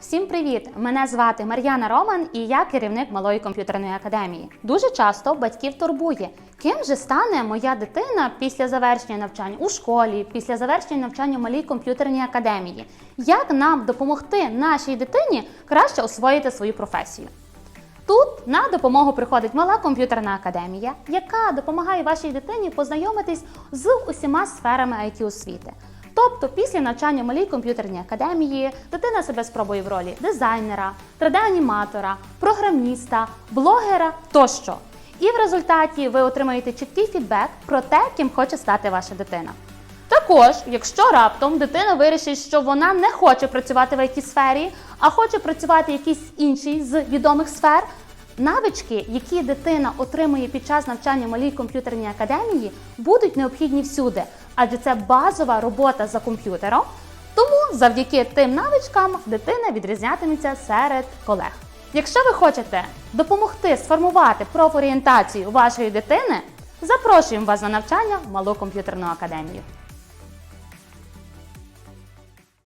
Всім привіт! Мене звати Мар'яна Роман і я керівник малої комп'ютерної академії. Дуже часто батьків турбує, ким же стане моя дитина після завершення навчання у школі, після завершення навчання в малій комп'ютерній академії. Як нам допомогти нашій дитині краще освоїти свою професію? Тут на допомогу приходить мала комп'ютерна академія, яка допомагає вашій дитині познайомитись з усіма сферами it освіти. Тобто, після навчання малій комп'ютерній академії дитина себе спробує в ролі дизайнера, 3D-аніматора, програміста, блогера тощо. І в результаті ви отримаєте чіткий фідбек про те, ким хоче стати ваша дитина. Також, якщо раптом дитина вирішить, що вона не хоче працювати в it сфері, а хоче працювати в якійсь іншій з відомих сфер, навички, які дитина отримує під час навчання малій комп'ютерній академії, будуть необхідні всюди, адже це базова робота за комп'ютером. Тому завдяки тим навичкам дитина відрізнятиметься серед колег. Якщо ви хочете допомогти сформувати профорієнтацію вашої дитини, запрошуємо вас на навчання в малу комп'ютерну академію.